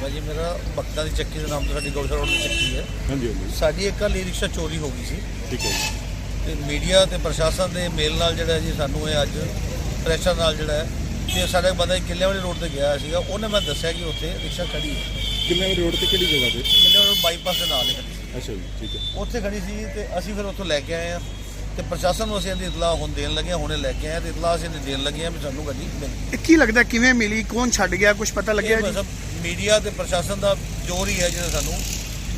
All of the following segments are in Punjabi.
ਨਾਮ ਹੈ ਜੀ ਮੇਰਾ ਭਗਤਾਂ ਦੀ ਚੱਕੀ ਦੇ ਨਾਮ ਤੋਂ ਸਾਡੀ ਗੌਸ਼ਾਲਾ ਰੋਡ ਦੀ ਚੱਕੀ ਹੈ। ਹਾਂਜੀ ਹਾਂਜੀ। ਸਾਡੀ ਇੱਕ ਕੱਲ੍ਹ ਈ ਰਿਕਸ਼ਾ ਚੋਰੀ ਹੋ ਗਈ ਸੀ। ਠੀਕ ਹੈ ਜੀ। ਤੇ ਮੀਡੀਆ ਤੇ ਪ੍ਰਸ਼ਾਸਨ ਦੇ ਮੇਲ ਨਾਲ ਜਿਹੜਾ ਜੀ ਸਾਨੂੰ ਇਹ ਅੱਜ ਪ੍ਰੈਸ਼ਰ ਨਾਲ ਜਿਹੜਾ ਹੈ ਤੇ ਸਾਡਾ ਬੰਦਾ ਇੱਕ ਕਿੱਲੇ ਵਾਲੀ ਰੋਡ ਤੇ ਗਿਆ ਸੀਗਾ। ਉਹਨੇ ਮੈਂ ਦੱਸਿਆ ਕਿ ਉੱਥੇ ਰਿਕਸ਼ਾ ਖੜੀ ਹੈ। ਕਿੰਨੇ ਵਜੇ ਰੋਡ ਤੇ ਕਿਹੜੀ ਜਗ੍ਹਾ ਤੇ? ਕਿੱਲੇ ਵਾਲੀ ਬਾਈਪਾਸ ਦੇ ਨਾਲ ਹੀ ਖੜੀ ਸੀ। ਅੱਛਾ ਜੀ ਠੀਕ ਹੈ। ਉੱਥੇ ਖੜੀ ਸੀ ਤੇ ਅਸੀਂ ਫਿਰ ਉੱਥੋਂ ਲੈ ਕੇ ਆਏ ਆ ਤੇ ਪ੍ਰਸ਼ਾਸਨ ਨੂੰ ਅਸੀਂ ਇਹਦੀ ਇਤਲਾਹ ਹੁਣ ਦੇਣ ਲੱਗੇ ਹਾਂ ਹੁਣੇ ਲੈ ਕੇ ਆਏ ਹਾਂ ਤੇ ਇਤਲਾਹ ਅਸੀਂ ਇਹਦੀ ਦੇਣ ਲੱਗੇ ਹਾਂ ਵੀ ਸਾਨੂੰ ਗੱਡੀ ਮਿਲ ਗਈ। ਇਹ ਕੀ ਲੱਗਦਾ ਕਿਵੇਂ ਮਿਲੀ ਕੌਣ ਛੱਡ ਗਿਆ ਕੁਝ ਪਤਾ ਲੱਗਿਆ ਇਹ ਜੀ? ਮਤਲਬ ਮੀਡੀਆ ਤੇ ਪ੍ਰਸ਼ਾਸਨ ਦਾ ਜ਼ੋਰ ਹੀ ਹੈ ਜਿਹੜਾ ਸਾਨੂੰ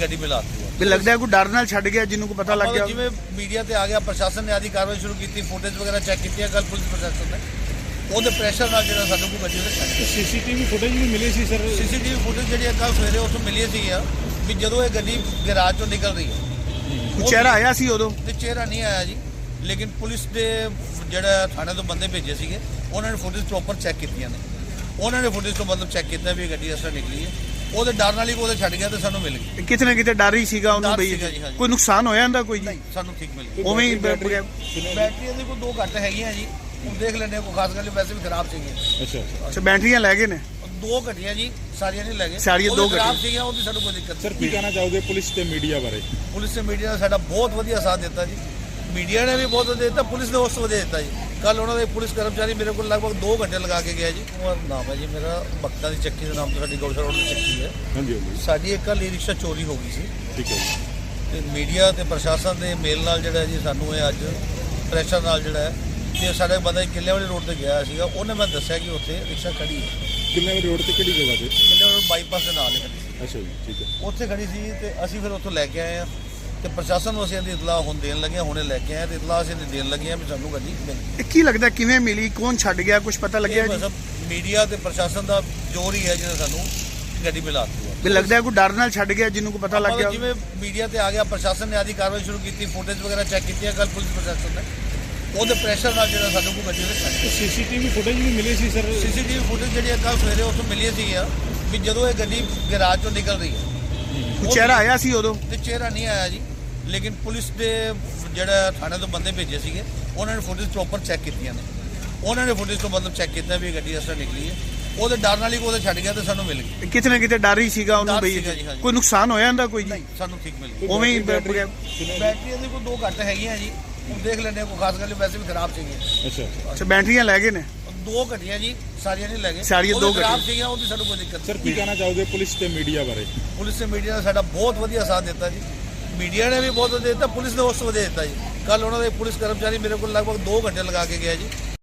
ਗੱਡੀ ਮਿਲਾਤੀ ਹੈ। ਵੀ ਲੱਗਦਾ ਕੋਈ ਡਰ ਨਾਲ ਛੱਡ ਗਿਆ ਜਿਹਨੂੰ ਕੋ ਪਤਾ ਲੱਗ ਗਿਆ? ਜਿਵੇਂ ਮੀਡੀਆ ਤੇ ਆ ਗਿਆ ਪ੍ਰਸ਼ਾਸਨ ਨੇ ਆਦੀ ਕਾਰਵਾਈ ਸ਼ੁਰੂ ਕੀਤੀ ਫੁਟੇਜ ਵਗੈਰਾ ਚੈੱਕ ਕੀਤੀਆਂ ਕੱਲ ਪੁਲਿਸ ਪ੍ਰਸ਼ਾਸਨ ਨੇ। ਉਹਦੇ ਪ੍ਰੈਸ਼ਰ ਨਾਲ ਜਿਹੜਾ ਸਾਨੂੰ ਕੋਈ ਗੱਡੀ ਉਹਦੇ ਛੱਡ ਸੀਸੀਟੀਵੀ ਫੁਟੇਜ ਵੀ ਮਿਲੀ ਸੀ ਸਰ? ਸੀਸੀਟੀਵੀ ਫੁਟੇਜ ਜਿਹੜੀ ਕੱਲ ਸਵੇਰੇ ਉੱਥੋਂ ਮਿਲੀ ਸੀ ਆ ਵੀ ਜਦੋਂ ਇਹ ਗੱਡੀ ਗੈਰਾਜ ਚੋਂ ਨਿਕਲ ਰਹੀ ਹੈ। ਕੋਈ ਚਿਹਰਾ ਆਇਆ ਸੀ ਉਦੋਂ? ਤੇ ਚਿਹਰਾ ਨਹੀਂ ਆਇਆ ਜੀ। ਲੇਕਿਨ ਪੁਲਿਸ ਦੇ ਜਿਹੜਾ ਥਾਣੇ ਤੋਂ ਬੰਦੇ ਭੇਜੇ ਸੀਗੇ ਉਹਨਾਂ ਨੇ ਫੁਟੇਜ ਪ੍ਰੋਪਰ ਚੈੱਕ ਕੀਤੀਆਂ ਨੇ। ਉਹਨਾਂ ਨੇ ਫੁਟੇਜ ਤੋਂ ਮਤਲਬ ਚੈੱਕ ਕੀਤਾ ਵੀ ਇਹ ਗੱਡੀ ਇਸ ਤਰ੍ਹਾਂ ਨਿਕਲੀ ਹੈ। ਉਹਦੇ ਡਰ ਨਾਲ ਹੀ ਉਹਦੇ ਛੱਡ ਗਿਆ ਤੇ ਸਾਨੂੰ ਮਿਲ ਗਈ। ਕਿਤੇ ਨਾ ਕਿਤੇ ਡਰ ਹੀ ਸੀਗਾ ਉਹਨੂੰ ਡਰ ਬਈ ਸੀਗਾ ਜੀ, ਹਾਂਜੀ। ਕੋਈ ਨੁਕਸਾਨ ਹੋਇਆ ਇਹਦਾ ਕੋਈ ਜੀ? ਨਹੀਂ ਸਾਨੂੰ ਠੀਕ ਮਿਲ ਗਈ। ਉਵੇਂ ਹੀ ਬੈਟਰੀ- ਬ- ਬੈਟਰੀਆਂ ਦੇ ਕੋਈ ਦੋ ਘੱਟ ਹੈਗੀਆਂ ਜੀ। ਹੁਣ ਦੇਖ ਲੈਂਦੇ ਹਾਂ ਕੋਈ ਖਾਸ ਗੱਲ ਨਹੀਂ, ਵੈਸੇ ਵੀ ਖਰਾਬ ਸੀਗੀਆਂ। ਅੱਛਾ ਅੱਛਾ। ਅੱਛਾ ਬੈਟਰੀਆਂ ਲੈ ਗਏ ਨੇ? ਦੋ ਘਟੀਆਂ ਜੀ ਸਾਰੀਆਂ ਨਹੀਂ ਲੱਗੇ ਸਾਰੀਆਂ ਦੋ ਖਰਾਬ ਘਟੀਆਂ। ਸੀਗੀਆਂ ਉਹਦੀ ਸਾਨੂੰ ਕੋਈ ਦਿੱਕਤ ਸਰ ਕੀ ਕਹਿਣਾ ਚਾਹੋਗੇ ਪੁਲਿਸ ਤੇ ਮੀਡੀਆ ਬਾਰੇ? ਪੁਲਿਸ ਤੇ ਮੀਡੀਆ ਨੇ ਸਾਡਾ ਬਹੁਤ ਵਧੀਆ ਸਾਥ ਦਿੱਤਾ ਜੀ। ਮੀਡੀਆ ਨੇ ਵੀ ਬਹੁਤ ਵਧੀਆ ਦਿੱਤਾ ਪੁਲਿਸ ਨੇ ਉਸ ਤੋਂ ਵਧੀਆ ਦਿੱਤਾ ਜੀ। ਕੱਲ ਉਹਨਾਂ ਦੇ ਪੁਲਿਸ ਕਰਮਚਾਰੀ ਮੇਰੇ ਕੋਲ ਲਗਭਗ 2 ਘੰਟੇ ਲਗਾ ਕੇ ਗਿਆ ਜੀ। ਉਹ ਨਾਮ ਹੈ ਜੀ ਮੇਰਾ ਭਗਤਾਂ ਦੀ ਚੱਕੀ ਦੇ ਨਾਮ ਤੋਂ ਸਾਡੀ ਗੌਸ਼ਾਲਾ ਰੋਡ ਦੀ ਚੱਕੀ ਹੈ। ਹਾਂਜੀ ਹਾਂਜੀ। ਸਾਡੀ ਇੱਕ ਕੱਲ੍ਹ ਈ ਰਿਕਸ਼ਾ ਚੋਰੀ ਹੋ ਗਈ ਸੀ। ਠੀਕ ਹੈ ਜੀ। ਤੇ ਮੀਡੀਆ ਤੇ ਪ੍ਰਸ਼ਾਸਨ ਦੇ ਮੇਲ ਨਾਲ ਜਿਹੜਾ ਜੀ ਸਾਨੂੰ ਇਹ ਅੱਜ ਪ੍ਰੈਸ਼ਰ ਨਾਲ ਜਿਹੜਾ ਹੈ ਤੇ ਸਾਡਾ ਬੰਦਾ ਕਿੱਲੇ ਵਾਲੀ ਰੋਡ ਤੇ ਗਿਆ ਸੀਗਾ। ਉਹਨੇ ਮੈਂ ਦੱਸਿਆ ਕਿ ਉੱਥੇ ਰਿਕਸ਼ਾ ਖੜੀ ਹੈ। ਕਿੰਨੇ ਰੋਡ ਤੇ ਕਿਹੜੀ ਜਗ੍ਹਾ ਤੇ? ਕਿੱਲੇ ਵਾਲੀ ਬਾਈਪਾਸ ਦੇ ਨਾਲ ਹੀ ਖੜੀ ਸੀ। ਅੱਛਾ ਜੀ ਠੀਕ ਹੈ। ਉੱਥੇ ਖੜੀ ਸੀ ਤੇ ਅਸੀਂ ਫਿਰ ਉੱਥੋਂ ਲੈ ਕੇ ਆਏ ਆ ਤੇ ਪ੍ਰਸ਼ਾਸਨ ਨੂੰ ਅਸੀਂ ਇਹਦੀ ਇਤਲਾਹ ਹੁਣ ਦੇਣ ਲੱਗੇ ਹਾਂ ਹੁਣੇ ਲੈ ਕੇ ਆਏ ਹਾਂ ਤੇ ਇਤਲਾਹ ਅਸੀਂ ਇਹਦੀ ਦੇਣ ਲੱਗੇ ਹਾਂ ਵੀ ਸਾਨੂੰ ਗੱਡੀ ਮਿਲ ਇਹ ਕੀ ਲੱਗਦਾ ਕਿਵੇਂ ਮਿਲੀ? ਕੌਣ ਛੱਡ ਗਿਆ? ਕੁਝ ਪਤਾ ਲੱਗਿਆ ਜੀ? ਮੀਡੀਆ ਤੇ ਪ੍ਰਸ਼ਾਸਨ ਦਾ ਜ਼ੋਰ ਹੀ ਹੈ ਜਿਹੜਾ ਸਾਨੂੰ ਗੱਡੀ ਮਿਲਾਤੀ ਹੈ। ਵੀ ਲੱਗਦਾ ਕੋਈ ਡਰ ਨਾਲ ਛੱਡ ਗਿਆ ਜਿਹਨੂੰ ਕੋ ਪਤਾ ਲੱਗ ਗਿਆ ਜਿਵੇਂ ਮੀਡੀਆ ਤੇ ਆ ਗਿਆ ਪ੍ਰਸ਼ਾਸਨ ਨੇ ਆਦੀ ਕਾਰਵਾਈ ਸ਼ੁਰੂ ਕੀਤੀ ਫੁਟੇਜ ਵਗੈਰਾ ਚੈੱਕ ਕੀਤੀਆਂ ਕੱਲ ਪੁਲਿਸ ਪ੍ਰਸ਼ਾਸਨ ਨੇ। ਉਹਦੇ ਪ੍ਰੈਸ਼ਰ ਨਾਲ ਜਿਹੜਾ ਸਾਨੂੰ ਕੋਈ ਗੱਡੀ ਗਿਆ ਸੀਸੀਟੀਵੀ ਫੁਟੇਜ ਵੀ ਮਿਲੀ ਸੀ ਸਰ ਸੀਸੀਟੀਵੀ ਫੁਟੇਜ ਜਿਹੜੀ ਕੱਲ ਸਵੇਰੇ ਉੱਥੋਂ ਮਿਲੀ ਸੀ ਆ ਵੀ ਜਦੋਂ ਇਹ ਗੱਡੀ ਗੈਰਾਜ ਚੋਂ ਨਿਕਲ ਰਹੀ ਹੈ। ਕੋਈ ਚਿਹਰਾ ਆਇਆ ਸੀ ਉਦੋਂ? ਤੇ ਚਿਹਰਾ ਨਹੀਂ ਆਇਆ ਜੀ। ਲੇਕਿਨ ਪੁਲਿਸ ਦੇ ਜਿਹੜਾ ਥਾਣੇ ਤੋਂ ਬੰਦੇ ਭੇਜੇ ਸੀਗੇ ਉਹਨਾਂ ਨੇ ਫੁਟੇਜ ਪ੍ਰੋਪਰ ਚੈੱਕ ਕੀਤੀਆਂ ਨੇ। ਉਹਨਾਂ ਨੇ ਫੁਟੇਜ ਤੋਂ ਮਤਲਬ ਚੈੱਕ ਕੀਤਾ ਵੀ ਇਹ ਗੱਡੀ ਇਸ ਤਰ੍ਹਾਂ ਨਿਕਲੀ ਹੈ। ਉਹਦੇ ਡਰ ਨਾਲ ਹੀ ਉਹਦੇ ਛੱਡ ਗਿਆ ਤੇ ਸਾਨੂੰ ਮਿਲ ਗਈ। ਕਿਤੇ ਨਾ ਕਿਤੇ ਡਰ ਹੀ ਸੀਗਾ ਉਹਨੂੰ ਡਰ ਬਈ ਸੀਗਾ ਜੀ, ਹਾਂਜੀ। ਕੋਈ ਨੁਕਸਾਨ ਹੋਇਆ ਇਹਦਾ ਕੋਈ? ਜੀ ਨਹੀਂ ਸਾਨੂੰ ਠੀਕ ਮਿਲ ਗਈ। ਉਵੇਂ ਹੀ ਬੈਟਰੀ- ਬੈਟਰੀਆਂ ਦੇ ਕੋਈ ਦੋ ਘੱਟ ਹੈਗੀਆਂ ਜੀ। ਹੁਣ ਦੇਖ ਲੈਂਦੇ ਹਾਂ ਕੋਈ ਖਾਸ ਗੱਲ ਨਹੀਂ, ਵੈਸੇ ਵੀ ਖਰਾਬ ਸੀਗੀਆਂ। ਅੱਛਾ। ਅੱਛਾ ਅੱਛਾ ਬੈਟਰੀਆਂ ਲੈ ਗਏ ਨੇ? ਦੋ ਘਟੀਆਂ ਜੀ ਸਾਰੀਆਂ ਨਹੀਂ ਲੱਗੇ ਸਾਰੀਆਂ ਦੋ ਖਰਾਬ ਘਟੀਆਂ। ਸੀਗੀਆਂ ਉਹਦੀ ਸਾਨੂੰ ਕੋਈ ਦਿੱਕਤ ਸਰ ਕੀ ਕਹਿਣਾ ਚਾਹੋਗੇ ਪੁਲਿਸ ਤੇ ਮੀਡੀਆ ਬਾਰੇ? ਪੁਲਿਸ ਤੇ ਮੀਡੀਆ ਨੇ ਸਾਡਾ ਬਹੁਤ ਵਧੀਆ ਸਾਥ ਦਿੱਤਾ ਜੀ। ਮੀਡੀਆ ਨੇ ਵੀ ਬਹੁਤ ਵਧੀਆ ਦਿੱਤਾ, ਪੁਲਿਸ ਨੇ ਉਸ ਵਧੀਆ ਦਿੱਤਾ ਜੀ। ਕੱਲ ਉਹਨਾਂ ਦੇ ਪੁਲਿਸ ਕਰਮਚਾਰੀ ਮੇਰੇ ਕੋਲ ਲਗਭਗ 2 ਘੰਟੇ ਲਗਾ ਕੇ ਗਿਆ ਜੀ।